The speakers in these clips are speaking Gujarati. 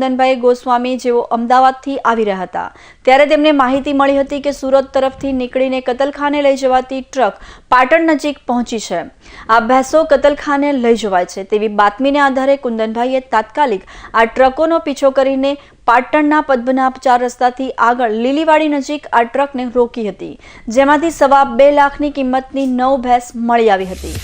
નંદનભાઈ ગોસ્વામી જેઓ અમદાવાદથી આવી રહ્યા હતા. ત્યારે તેમને માહિતી મળી હતી કે સુરત તરફથી નીકળીને કતલખાને લઈ જવાતી ટ્રક પાટણ નજીક પહોંચી છે. આ ભેંસો કતલખાને લઈ જવાય છે તેવી બાતમીને આધારે કુંદનભાઈએ તાત્કાલિક આ ટ્રકોનો પીછો કરીને પાટણના પદ્મનાભ ચાર રસ્તાથી આગળ લીલીવાડી નજીક આ ટ્રકને રોકી હતી, જેમાંથી સવા બે લાખની કિંમતની નવ ભેંસ મળી આવી હતી.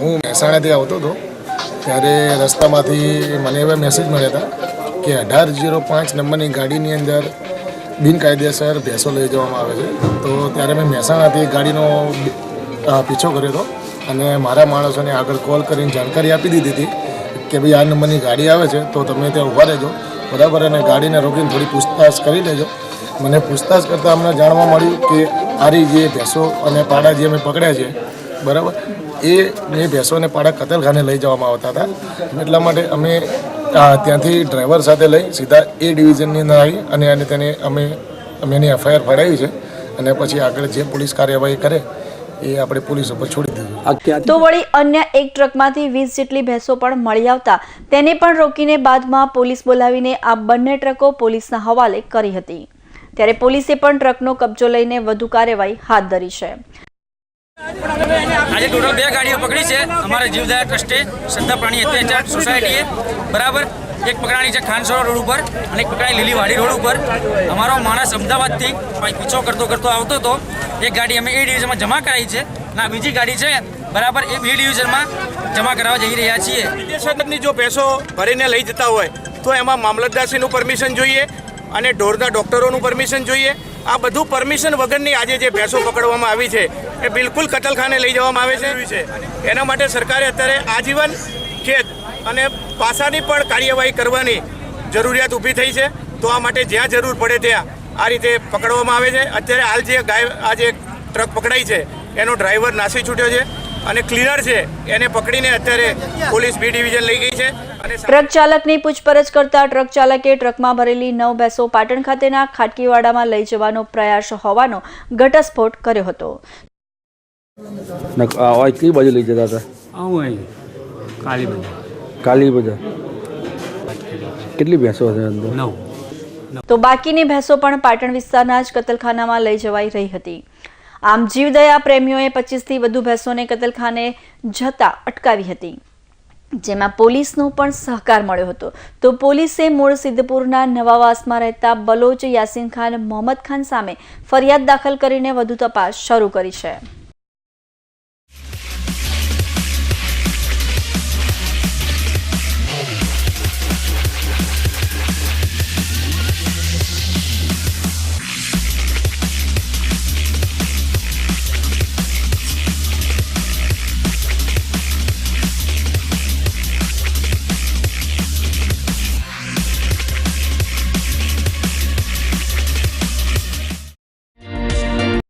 હું મહેસાણાથી આવતો હતો, ત્યારે રસ્તામાંથી મને એવા મેસેજ મળ્યા હતા કે અઢાર જીરો પાંચ નંબરની ગાડીની અંદર બિનકાયદેસર ભેંસો લઈ જવામાં આવે છે. તો ત્યારે મેં મહેસાણાથી ગાડીનો પીછો કર્યો હતો અને મારા માણસોને આગળ કોલ કરીને જાણકારી આપી દીધી હતી કે ભાઈ આ નંબરની ગાડી આવે છે, તો તમે ત્યાં ઊભા રહેજો. બરાબર, અને ગાડીને રોકીને થોડી પૂછતાછ કરી લેજો. મને પૂછતાછ કરતાં અમને જાણવા મળ્યું કે આરી જે ભેંસો અને પાડા જે અમે પકડ્યા છે, બરાબર? એ બે ભેંસોને પાડા કતલખાને લઈ જવામાં આવતા હતા. એટલા માટે અમે ત્યાંથી ડ્રાઈવર સાથે લઈ સીધા એ ડિવિઝનની અંદર આવી અને અને તેને અમે અમે એની એફઆઈઆર ફડાવી છે અને પછી આગળ જે પોલીસ કાર્યવાહી કરે એ આપણે પોલીસ ઉપર છોડી દીધું. તો વળી અન્ય એક ટ્રકમાંથી વીસ જેટલી ભેંસો પણ મળી આવતા તેને પણ રોકીને બાદમાં પોલીસ બોલાવીને આ બંને ટ્રકો પોલીસના હવાલે કરી હતી. ત્યારે પોલીસે પણ ટ્રકનો કબજો લઈને વધુ કાર્યવાહી હાથ ધરી છે. આજે ટોટલ બે ગાડીઓ પકડી છે. અમારા જીવદયા ટ્રસ્ટે શ્રદ્ધા પ્રાણી અત્યાચાર સોસાયટીએ બરાબર. એક પકડાણી છે ખાનસોરા રોડ ઉપર અને એક પકડાણી લીલીવાડી રોડ ઉપર. અમારો માણસ અમદાવાદથી પીછો કરતો કરતો આવતો હતો. એક ગાડી અમે એ ડિવિઝનમાં જમા કરાવી છે અને બીજી ગાડી છે બરાબર એ બી ડિવિઝનમાં જમા કરાવવા જઈ રહ્યા છીએ. વિદેશની જો પૈસો ભરીને લઈ જતા હોય તો એમાં મામલતદારશ્રીનું પરમિશન જોઈએ અને ઢોરના ડૉક્ટરોનું પરમિશન જોઈએ. આ બધું પરમિશન વગરની આજે જે ભેંસો પકડવામાં આવી છે એ બિલકુલ કતલખાને લઈ જવામાં આવે છે. એના માટે સરકારે અત્યારે આજીવન ખેત અને પાસાની પણ કાર્યવાહી કરવાની જરૂરિયાત ઊભી થઈ છે. તો આ માટે જ્યાં જરૂર પડે ત્યાં આ રીતે પકડવામાં આવે છે. અત્યારે હાલ જે ગાય આ જે ટ્રક પકડાઈ છે એનો ડ્રાઈવર નાસી છૂટ્યો છે. અને ક્લીનર છે એને પકડીને અત્યારે પોલીસ બી ડિવિઝન લઈ ગઈ છે. અને ટ્રક ચાલકની પૂછપરછ કરતા ટ્રક ચાલકે ટ્રકમાં ભરેલી નવ ભેંસો પાટણ ખાતેના ખાટકીવાડામાં લઈ જવાનો પ્રયાસ હોવાનો ઘટસ્ફોટ કર્યો હતો. કઈ બાજુ લઈ જતા હતા? આવું કાલી બજાર. કાલી બજાર. કેટલી ભેંસો હશે અંદર? નવ. તો બાકીની ભેંસો પણ પાટણ વિસ્તારના જ કતલખાનામાં લઈ જવાઈ રહી હતી. આમ જીવદયા પ્રેમીઓએ પચીસથી વધુ ભેંસોને કતલખાને જતા અટકાવી હતી. જેમાં પોલીસનો પણ સહકાર મળ્યો હતો. તો પોલીસે મૂળ સિદ્ધપુરના નવાવાસમાં રહેતા બલોચ યાસીન ખાન, મોહમ્મદ ખાન સામે ફરિયાદ દાખલ કરીને વધુ તપાસ શરૂ કરી છે.